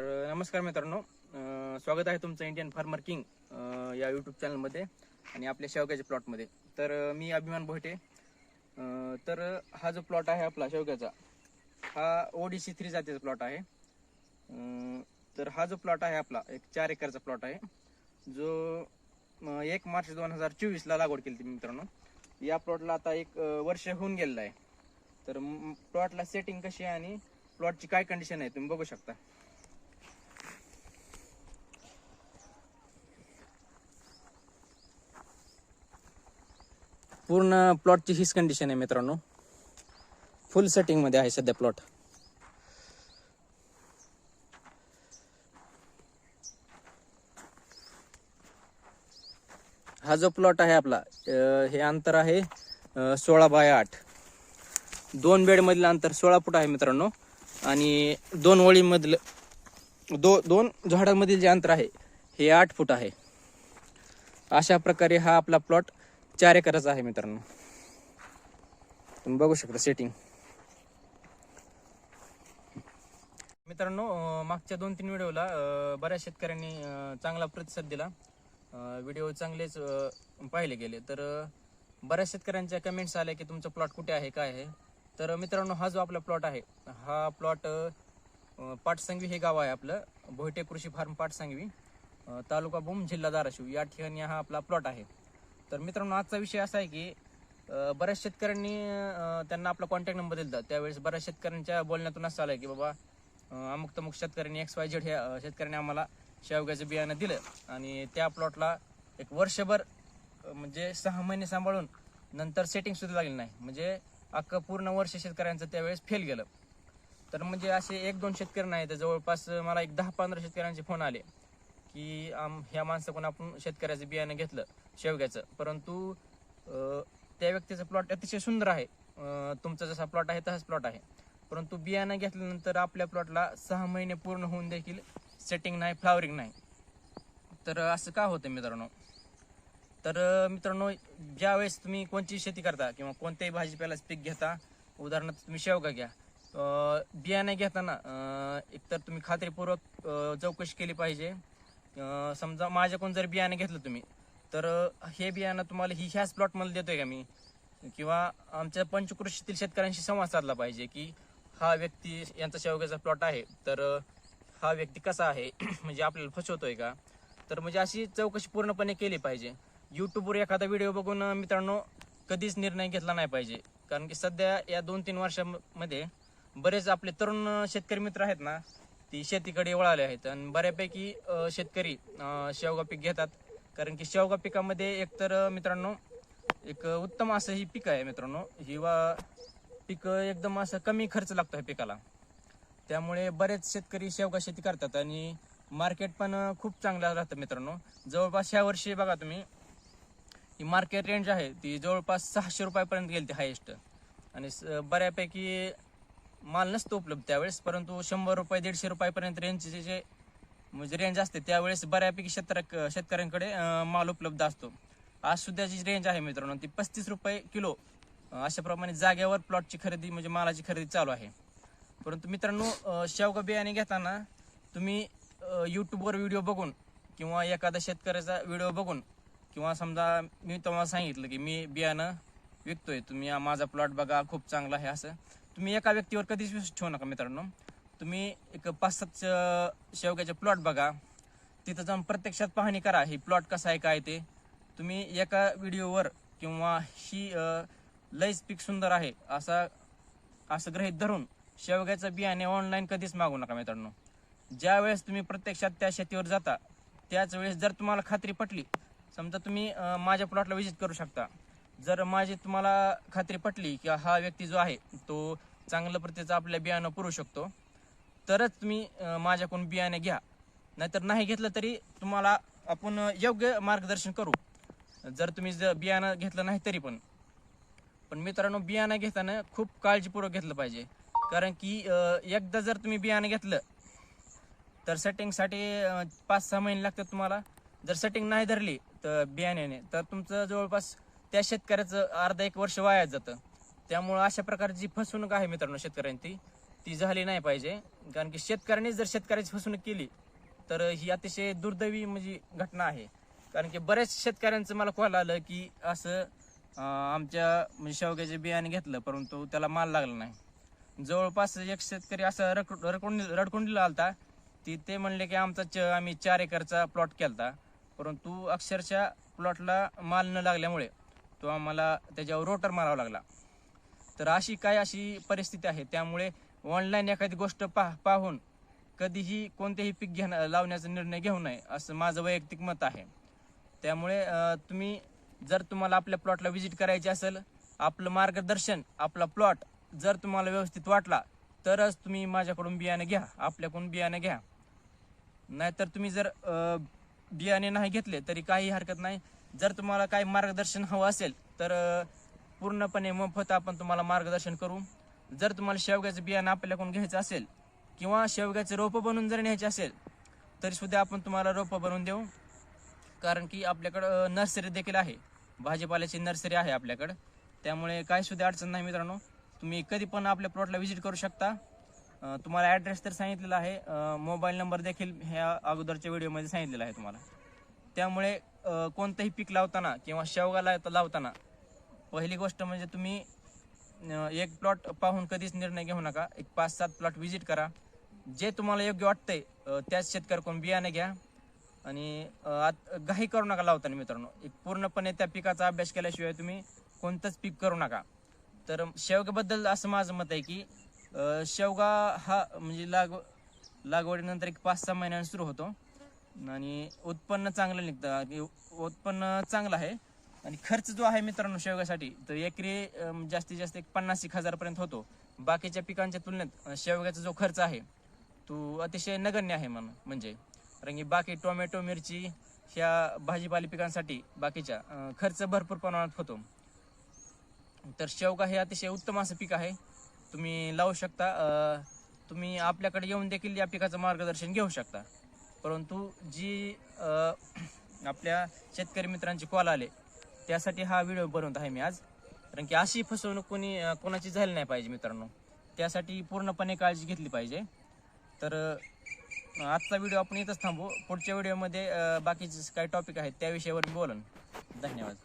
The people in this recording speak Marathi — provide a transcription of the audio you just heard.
तर नमस्कार मित्रांनो स्वागत आहे तुमचं इंडियन फार्मर किंग या यूट्यूब चॅनलमध्ये आणि आपल्या शेवग्याच्या प्लॉटमध्ये तर मी अभिमान भोटे. तर हा जो प्लॉट आहे आपला शेवग्याचा हा ओडीसी थ्री जातीचा प्लॉट आहे. तर हा जो प्लॉट आहे आपला एक चार एकरचा प्लॉट आहे जो एक मार्च दोन हजार चोवीसला लागवड केली होती मित्रांनो. या प्लॉटला आता एक वर्ष होऊन गेलेलं आहे. तर प्लॉटला सेटिंग कशी आहे आणि प्लॉटची काय कंडिशन आहे तुम्ही बघू शकता. पूर्ण प्लॉटची हीच कंडिशन आहे मित्रांनो. फुल सेटिंगमध्ये आहे सध्या प्लॉट हा जो प्लॉट आहे आपला हे अंतर आहे सोळा बाय आठ. दोन बेडमधलं अंतर सोळा फूट आहे मित्रांनो. आणि दोन ओळीमधलं दो दोन झाडांमधील जे अंतर आहे हे आठ फूट आहे. अशा प्रकारे हा आपला प्लॉट चार एकरच आहे मित्रांनो. तुम्ही बघू शकता सेटिंग मित्रांनो मागच्या दोन तीन व्हिडिओला बऱ्याच शेतकऱ्यांनी चांगला प्रतिसाद दिला. व्हिडिओ चांगलेच पाहिले गेले. तर बऱ्याच शेतकऱ्यांच्या कमेंट्स आल्या की तुमचा प्लॉट कुठे आहे काय आहे? तर मित्रांनो हा जो आपला प्लॉट आहे हा प्लॉट पाटसंगवी हे गाव आहे आपलं. भोयटे कृषी फार्म पाटसंगवी तालुका भूम जिल्हा धाराशिव. या ठिकाणी हा आपला प्लॉट आहे. तर मित्रांनो आजचा विषय असा आहे की बऱ्याच शेतकऱ्यांनी त्यांना आपला कॉन्टॅक्ट नंबर दिला त्यावेळेस बऱ्याच शेतकऱ्यांच्या बोलण्यातून असं आलं की बाबा अमुक तमुक शेतकऱ्यांनी एक्स वाय झेड ह्या शेतकऱ्यांनी आम्हाला शेवग्याचं बियाणं दिलं आणि त्या प्लॉटला एक वर्षभर म्हणजे सहा महिने सांभाळून नंतर सेटिंग सुद्धा लागली नाही. म्हणजे अख्खं पूर्ण वर्ष शेतकऱ्यांचं त्यावेळेस फेल गेलं. तर म्हणजे असे एक दोन शेतकरी नाही तर जवळपास मला एक दहा पंधरा शेतकऱ्यांचे फोन आले की आम ह्या माणसाकडून आपण शेतकऱ्याचं बियाणं घेतलं. शेवग्याचं. परंतु त्या व्यक्तीचं प्लॉट अतिशय सुंदर आहे. तुमचा जसा प्लॉट आहे तसाच प्लॉट आहे. परंतु बियाणं घेतल्यानंतर आपल्या प्लॉटला सहा महिने पूर्ण होऊन देखील सेटिंग नाही फ्लावरिंग नाही. तर असं का होतं मित्रांनो? तर मित्रांनो ज्या वेळेस तुम्ही कोणती शेती करता किंवा कोणत्याही भाजीपाल्याचं पीक घेता उदाहरणार्थ तुम्ही शेवगा घ्या बियाणं बियाणे घेताना एकतर तुम्ही खात्रीपूर्वक चौकशी केली पाहिजे. समजा माझ्याकडून जर बियाणे घेतलं तुम्ही तर हे बियाणं तुम्हाला ही ह्याच प्लॉटमध्ये देतोय का मी? किंवा आमच्या पंचकृषीतील शेतकऱ्यांशी संवाद साधला पाहिजे की हा व्यक्ती यांचा शेवग्याचा प्लॉट आहे. तर हा व्यक्ती कसा आहे? म्हणजे आपल्याला फसवतोय का? तर म्हणजे अशी चौकशी पूर्णपणे केली पाहिजे. युट्यूबवर एखादा व्हिडिओ बघून मित्रांनो कधीच निर्णय घेतला नाही पाहिजे. कारण की सध्या या दोन तीन वर्षामध्ये बरेच आपले तरुण शेतकरी मित्र आहेत ना ती शेतीकडे वळाले आहेत. आणि बऱ्यापैकी शेतकरी शेवगा पीक घेतात. कारण की शेवगा पिकामध्ये एकतर मित्रांनो एक उत्तम असं ही पीक आहे मित्रांनो. ही वा पीक एकदम असं कमी खर्च लागतो ह्या पिकाला. त्यामुळे बरेच शेतकरी शेवगा शेती करतात आणि मार्केट पण खूप चांगलं राहतं मित्रांनो. जवळपास ह्या वर्षी बघा तुम्ही ही मार्केट रेंज आहे ती जवळपास सहाशे रुपयापर्यंत गेली ती हायेस्ट आणि स- बऱ्यापैकी माल नसतो उपलब्ध त्यावेळेस परंतु शंभर रुपये दीडशे रुपयापर्यंत रेंजचे जे म्हणजे रेंज असते त्यावेळेस बऱ्यापैकी शेतकऱ्या शेतकऱ्यांकडे माल उपलब्ध असतो. आज सुद्धा जी रेंज आहे मित्रांनो ती पस्तीस रुपये किलो. अशाप्रमाणे जाग्यावर प्लॉटची खरेदी म्हणजे मालाची खरेदी चालू आहे. परंतु मित्रांनो शेवगा बियाणे घेताना तुम्ही यूट्यूबवर व्हिडिओ बघून किंवा एखादा शेतकऱ्याचा व्हिडिओ बघून किंवा समजा मी तुम्हाला सांगितलं की मी बियाणं विकतोय तुम्ही हा माझा प्लॉट बघा खूप चांगला आहे असं. तुम्ही एका व्यक्तीवर कधीच विश्वास ठेवू नका मित्रांनो. तुम्ही एक पाच सात शेवग्याचे प्लॉट बघा. तिथं जाऊन प्रत्यक्षात पाहणी करा हे प्लॉट कसा आहे काय ते. तुम्ही एका व्हिडिओवर किंवा ही लईच पीक सुंदर आहे असा असं गृहीत धरून शेवग्याचं बियाणे ऑनलाईन कधीच मागू नका मित्रांनो. ज्या वेळेस तुम्ही प्रत्यक्षात त्या शेतीवर जाता त्याच वेळेस जर तुम्हाला खात्री पटली समजा तुम्ही माझ्या प्लॉटला व्हिजिट करू शकता. जर माझी तुम्हाला खात्री पटली की हा व्यक्ती जो आहे तो चांगलं प्रतीचं आपल्या बियाणं पुरू शकतो. तरच तुम्ही माझ्याकडून बियाणे घ्या. नाहीतर नाही घेतलं तरी तुम्हाला आपण योग्य मार्गदर्शन करू. जर तुम्ही जर बियाणं घेतलं नाही तरी पण. पण मित्रांनो बियाणं घेताना खूप काळजीपूर्वक घेतलं पाहिजे. कारण की एकदा जर तुम्ही बियाणं घेतलं तर सेटिंगसाठी पाच सहा महिने लागतात तुम्हाला. जर सेटिंग नाही धरली तर बियाण्याने तर तुमचं जवळपास त्या शेतकऱ्याचं अर्धा एक वर्ष वाया जातं. त्यामुळं अशा प्रकारची फसवणूक आहे मित्रांनो शेतकऱ्यांची. ती झाली नाही पाहिजे. कारण की शेतकऱ्यांनी जर शेतकऱ्याची फसवणूक केली तर ही अतिशय दुर्दैवी म्हणजे घटना आहे. कारण की बऱ्याच शेतकऱ्यांचं मला कॉल आलं की असं आमच्या म्हणजे शेवग्याचे बियाणे घेतलं परंतु त्याला माल लागला नाही. जवळपास एक शेतकरी असं रक रडकुंडी रडकुंडीला आलता. ती ते म्हणले की आमचा च आम्ही चार एकरचा प्लॉट केलता. परंतु अक्षरशः प्लॉटला माल न लागल्यामुळे तो आम्हाला त्याच्यावर रोटर मारावा लागला. तर अशी काय अशी परिस्थिती आहे? त्यामुळे ऑनलाईन एखादी गोष्ट पाह पाहून कधीही कोणतेही पीक घेणं लावण्याचा निर्णय घेऊ नये असं माझं वैयक्तिक मत आहे. त्यामुळे तुम्ही जर तुम्हाला आपल्या प्लॉटला व्हिजिट करायची असेल आपलं मार्गदर्शन आपला प्लॉट जर तुम्हाला व्यवस्थित वाटला तरच तुम्ही माझ्याकडून बियाणं घ्या आपल्याकडून बियाणं घ्या. नाहीतर तुम्ही जर बियाणे नाही घेतले तरी काही हरकत नाही. जर तुम्हाला काही मार्गदर्शन हवं असेल तर पूर्णपणे मोफत आपण तुम्हाला मार्गदर्शन करू. जर तुम्हाला शेवग्याचं बियाणं आपल्याकडून घ्यायचं असेल किंवा शेवग्याचं रोपं बनवून जर न्यायचे असेल तरी सुद्धा आपण तुम्हाला रोपं बनवून देऊ. कारण की आपल्याकडं नर्सरी देखील आहे. भाजीपाल्याची नर्सरी आहे आपल्याकडं. त्यामुळे काही सुद्धा अडचण नाही मित्रांनो. तुम्ही कधी पण आपल्या प्लॉटला व्हिजिट करू शकता. तुम्हाला ॲड्रेस तर सांगितलेला आहे. मोबाईल नंबर देखील ह्या अगोदरच्या व्हिडिओमध्ये सांगितलेला आहे तुम्हाला. त्यामुळे कोणतंही पीक लावताना किंवा शेवगा लावताना पहिली गोष्ट म्हणजे तुम्ही एक प्लॉट पाहून कधीच निर्णय घेऊ नका. एक पाच सात प्लॉट व्हिजिट करा. जे तुम्हाला योग्य वाटतंय त्याच शेतकऱ्याकडून बियाणे घ्या. आणि आत- घाई करू नका लावताना मित्रांनो. एक पूर्णपणे त्या पिकाचा अभ्यास केल्याशिवाय तुम्ही कोणतंच पीक करू नका. तर शेवग्याबद्दल असं माझं मत आहे की शेवगा हा म्हणजे लाग लागवडीनंतर एक पाच सहा महिन्यांनी सुरू होतो. आणि उत्पन्न चांगलं निघतं. आणि उत्पन्न चांगलं आहे. आणि खर्च जो आहे मित्रांनो शेवग्यासाठी तर एकरी जास्तीत जास्त एक पन्नास एक हजारपर्यंत होतो. बाकीच्या पिकांच्या तुलनेत शेवग्याचा जो खर्च आहे तो अतिशय नगण्य आहे म्हणून म्हणजे. कारण की बाकी टोमॅटो मिरची ह्या भाजीपाली पिकांसाठी बाकीच्या खर्च भरपूर प्रमाणात होतो. तर शेवगा हे अतिशय उत्तम असं पीक आहे. तुम्ही लावू शकता तुम्ही आपल्याकडे येऊन देखील या पिकाचं मार्गदर्शन घेऊ शकता. परंतु जी आपल्या शेतकरी मित्रांचे कॉल आले त्यासाठी हा व्हिडिओ बनवत आहे मी आज. कारण की अशी फसवणूक कोणी कोणाची झाली नाही पाहिजे मित्रांनो. त्यासाठी पूर्णपणे काळजी घेतली पाहिजे. तर आजचा व्हिडिओ आपण इथंच थांबू पुढच्या व्हिडिओमध्ये बाकीचे काही टॉपिक आहेत त्या विषयावर मी बोलन. धन्यवाद.